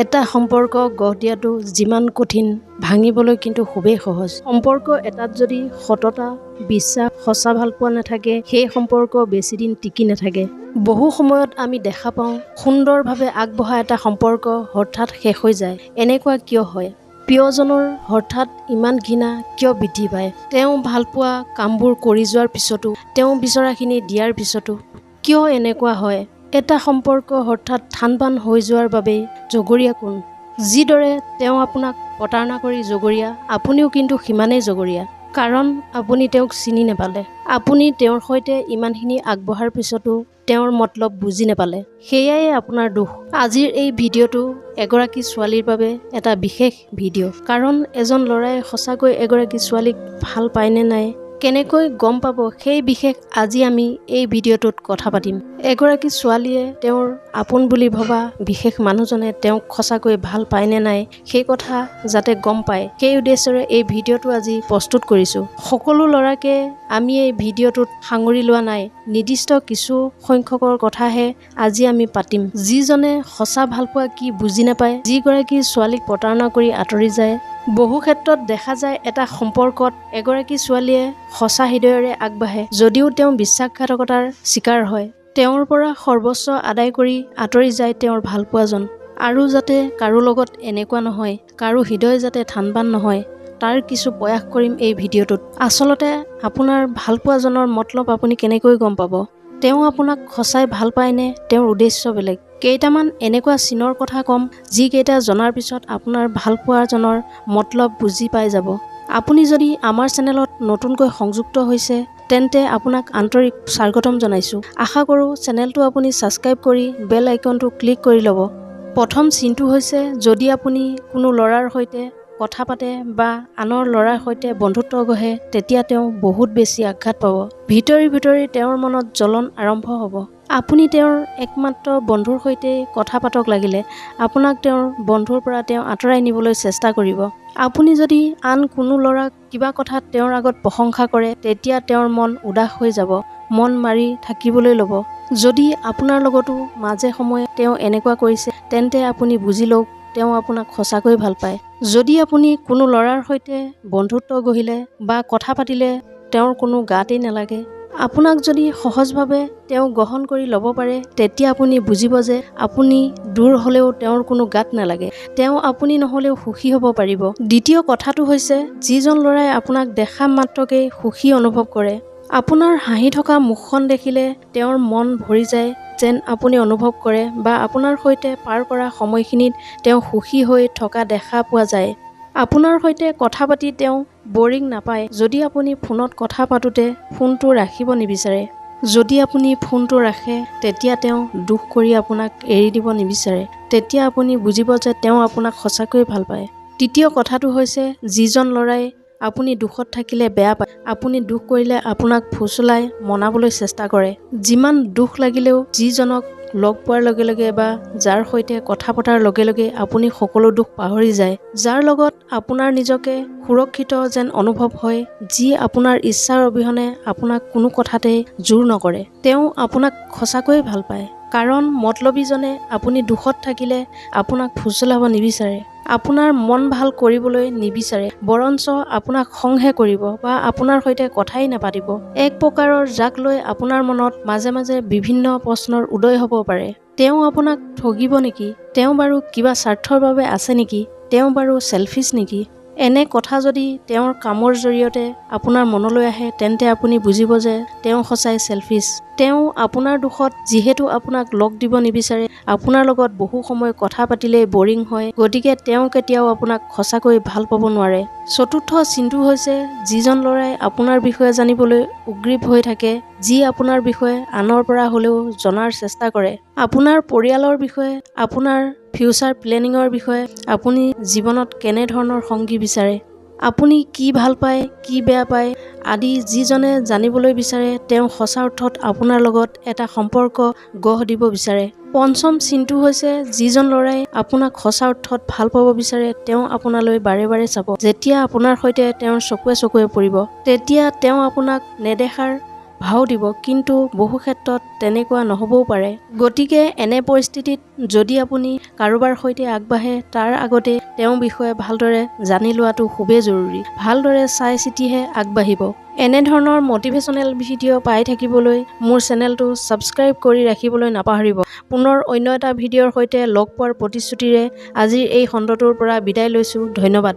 এটা সম্পৰ্ক গঢ় দিয়াটো যিমান কঠিন ভাঙিবলৈ কিন্তু খুবেই সহজ। সম্পৰ্ক এটাত যদি সততা বিশ্বাস সঁচা ভালপোৱা নাথাকে সেই সম্পৰ্ক বেছিদিন টিকি নাথাকে। বহু সময়ত আমি দেখা পাওঁ সুন্দৰভাৱে আগবঢ়া এটা সম্পৰ্ক হঠাৎ শেষ হৈ যায়। এনেকুৱা কিয় হয়? প্ৰিয়জনৰ হঠাৎ ইমান ঘৃণা কিয় বৃদ্ধি পায়? তেওঁ ভালপোৱা কামবোৰ কৰি যোৱাৰ পিছতো তেওঁ বিচৰাখিনি দিয়াৰ পিছতো কিয় এনেকুৱা হয়? এটা সম্পৰ্ক হঠাৎ থানবান হৈ যোৱাৰ বাবেই জগৰীয়া কোন? যিদৰে তেওঁ আপোনাক প্ৰতাৰণা কৰি জগৰীয়া আপুনিও কিন্তু সিমানেই জগৰীয়া। কাৰণ আপুনি তেওঁক চিনি নাপালে। আপুনি তেওঁৰ সৈতে ইমানখিনি আগবঢ়াৰ পিছতো তেওঁৰ মতলব বুজি নাপালে। সেয়াই আপোনাৰ দুখ। আজিৰ এই ভিডিঅ'টো এগৰাকী ছোৱালীৰ বাবে এটা বিশেষ ভিডিঅ' কাৰণ এজন ল'ৰাই সঁচাকৈ এগৰাকী ছোৱালীক ভাল পায়নে নাই কেনেকৈ গম পাব সেই বিশেষ আজি আমি এই ভিডিঅ'টোত কথা পাতিম। এগৰাকী ছোৱালীয়ে তেওঁৰ আপোন বুলি ভবা বিশেষ মানুহজনে তেওঁক সঁচাকৈ ভাল পায়নে নাই সেই কথা যাতে গম পায়। সেই উদ্দেশ্যৰে এই ভিডিঅ'টো আজি প্ৰস্তুত কৰিছোঁ। সকলো ল'ৰাকে আমি এই ভিডিঅ'টোত সাঙুৰি লোৱা নাই। নিৰ্দিষ্ট কিছু সংখ্যকৰ কথাহে আজি আমি পাতিম। যিজনে সঁচা ভালপোৱা কি বুজি নাপায় যিগৰাকী ছোৱালীক প্ৰতাৰণা কৰি আঁতৰি যায় বহু ক্ষেত্ৰত দেখা যায় এটা সম্পৰ্কত এগৰাকী ছোৱালীয়ে সঁচা হৃদয়েৰে আগবাঢ়ে। যদিও তেওঁ বিশ্বাসঘাতকতাৰ চিকাৰ হয় তেওঁৰ পৰা সৰ্বস্ব আদায় কৰি আঁতৰি যায় তেওঁৰ ভালপোৱাজন আৰু যাতে কাৰো লগত এনেকুৱা নহয় কাৰো হৃদয় যাতে থানবান নহয় তাৰ কিছু প্ৰয়াস কৰিম এই ভিডিঅ'টোত। আচলতে আপোনাৰ ভালপোৱাজনৰ মতলব আপুনি কেনেকৈ গম পাব? তেওঁ আপোনাক সঁচাই ভাল পায়নে? তেওঁৰ উদ্দেশ্য বেলেগ। কেইটামান এনেকুৱা চিনৰ কথা ক'ম যিকেইটা জনাৰ পিছত আপোনাৰ ভালপোৱাজনৰ মতলব বুজি পাই যাব। আপুনি যদি আমাৰ চেনেলত নতুনকৈ সংযুক্ত হৈছে তেন্তে আপোনাক আন্তৰিক স্বাগতম জনাইছোঁ। আশা কৰোঁ চেনেলটো আপুনি ছাবস্ক্ৰাইব কৰি বেল আইকনটো ক্লিক কৰি ল'ব। প্ৰথম চিনটো হৈছে যদি আপুনি কোনো ল'ৰাৰ সৈতে কথা পাতে বা আনৰ ল'ৰাৰ সৈতে বন্ধুত্ব গঢ়ে তেতিয়া তেওঁ বহুত বেছি আঘাত পাব। ভিতৰি ভিতৰি তেওঁৰ মনত জ্বলন আৰম্ভ হ'ব। আপুনি তেওঁৰ একমাত্ৰ বন্ধুৰ সৈতে কথা পাতক লাগিলে। আপোনাক তেওঁৰ বন্ধুৰ পৰা তেওঁ আঁতৰাই নিবলৈ চেষ্টা কৰিব। আপুনি যদি আন কোনো ল'ৰাক কিবা কথাত তেওঁৰ আগত প্ৰশংসা কৰে তেতিয়া তেওঁৰ মন উদাস হৈ যাব। মন মাৰি থাকিবলৈ ল'ব। যদি আপোনাৰ লগতো মাজে সময়ে তেওঁ এনেকুৱা কৰিছে তেন্তে আপুনি বুজি লওক তেওঁ আপোনাক সঁচাকৈ ভাল পায়। যদি আপুনি কোনো ল'ৰাৰ সৈতে বন্ধুত্ব গঢ়িলে বা কথা পাতিলে তেওঁৰ কোনো গাতেই নালাগে। আপোনাক যদি সহজভাৱে তেওঁ গ্ৰহণ কৰি ল'ব পাৰে তেতিয়া আপুনি বুজিব যে আপুনি দূৰ হ'লেও তেওঁৰ কোনো গাত নালাগে। তেওঁ আপুনি নহ'লেও সুখী হ'ব পাৰিব। দ্বিতীয় কথাটো হৈছে যিজন ল'ৰাই আপোনাক দেখা মাত্ৰকেই সুখী অনুভৱ কৰে আপোনাৰ হাঁহি থকা মুখখন দেখিলে তেওঁৰ মন ভৰি যায় যেন আপুনি অনুভৱ কৰে বা আপোনাৰ সৈতে পাৰ কৰা সময়খিনিত তেওঁ সুখী হৈ থকা দেখা পোৱা যায়। আপোনাৰ সৈতে কথা পাতি তেওঁ বৰিং নাপায়। যদি আপুনি ফোনত কথা পাতোতে ফোনটো ৰাখিব নিবিচাৰে। যদি আপুনি ফোনটো ৰাখে তেতিয়া তেওঁ দুখ কৰি আপোনাক এৰি দিব নিবিচাৰে। তেতিয়া আপুনি বুজিব যে তেওঁ আপোনাক সঁচাকৈয়ে ভাল পায়। তৃতীয় কথাটো হৈছে যিজন ল'ৰাই আপুনি দুখত থাকিলে বেয়া পায়। আপুনি দুখ কৰিলে আপোনাক ফুচলাই মনাবলৈ চেষ্টা কৰে। যিমান দুখ লাগিলেও যিজনক লগ পোৱাৰ লগে লগে বা যাৰ সৈতে কথা পতাৰ লগে লগে আপুনি সকলো দুখ পাহৰি যায়। যাৰ লগত আপোনাৰ নিজকে সুৰক্ষিত যেন অনুভৱ হয় যি আপোনাৰ ইচ্ছাৰ অবিহনে আপোনাক কোনো কথাতেই জোৰ নকৰে। তেওঁ আপোনাক সঁচাকৈয়ে ভাল পায়। কাৰণ মতলবীজনে আপুনি দুখত থাকিলে আপোনাক ফুচলাব নিবিচাৰে। আপোনাৰ মন ভাল কৰিবলৈ নিবিচাৰে বৰঞ্চ আপোনাক খংহে কৰিব বা আপোনাৰ সৈতে কথাই নাপাতিব। এক প্ৰকাৰৰ যাক লৈ আপোনাৰ মনত মাজে মাজে বিভিন্ন প্ৰশ্নৰ উদয় হ'ব পাৰে। তেওঁ আপোনাক ঠগিব নেকি? তেওঁ বাৰু কিবা স্বাৰ্থৰ বাবে আছে নেকি? তেওঁ বাৰু চেলফিছ নেকি? এনে কথা যদি তেওঁৰ কামৰ জৰিয়তে আপোনাৰ মনলৈ আহে তেন্তে আপুনি বুজিব যে তেওঁ সঁচাই চেলফিছ তেওঁ আপোনাৰ দুখত যিহেতু আপোনাক লগ দিব নিবিচাৰে আপোনাৰ লগত বহু সময় কথা পাতিলেই বৰিং হয় গতিকে তেওঁ কেতিয়াও আপোনাক সঁচাকৈ ভাল পাব নোৱাৰে। চতুৰ্থ চিনটো হৈছে যিজন ল'ৰাই আপোনাৰ বিষয়ে জানিবলৈ উগ্ৰীৱ হৈ থাকে যি আপোনাৰ বিষয়ে আনৰ পৰা হ'লেও জনাৰ চেষ্টা কৰে। আপোনাৰ পৰিয়ালৰ বিষয়ে আপোনাৰ ফিউচাৰ প্লেনিঙৰ বিষয়ে আপুনি জীৱনত কেনেধৰণৰ সংগী বিচাৰে? আপুনি কি ভাল পায় কি বেয়া পায় আদি যিজনে জানিবলৈ বিচাৰে তেওঁ সঁচা অৰ্থত আপোনাৰ লগত এটা সম্পৰ্ক গঢ় দিব বিচাৰে। পঞ্চম চিনটো হৈছে যিজন ল'ৰাই আপোনাক সঁচা অৰ্থত ভাল পাব বিচাৰে তেওঁ আপোনালৈ বাৰে বাৰে চাব। যেতিয়া আপোনাৰ সৈতে তেওঁৰ চকুৱে চকুৱে পৰিব তেতিয়া তেওঁ আপোনাক নেদেখাৰ ভাও দিব কিন্তু বহু ক্ষেত্ৰত তেনেকুৱা নহ'বও পাৰে। গতিকে এনে পৰিস্থিতিত যদি আপুনি কাৰোবাৰ সৈতে আগবাঢ়ে তাৰ আগতে তেওঁৰ বিষয়ে ভালদৰে জানি লোৱাটো খুবেই জৰুৰী। ভালদৰে চাই চিতিহে আগবাঢ়িব। এনেধৰণৰ মটিভেশ্যনেল ভিডিঅ' পাই থাকিবলৈ মোৰ চেনেলটো ছাবস্ক্ৰাইব কৰি ৰাখিবলৈ নাপাহৰিব। পুনৰ অন্য এটা ভিডিঅ'ৰ সৈতে লগ পোৱাৰ প্ৰতিশ্ৰুতিৰে আজিৰ এই খণ্ডটোৰ পৰা বিদায় লৈছোঁ। ধন্যবাদ।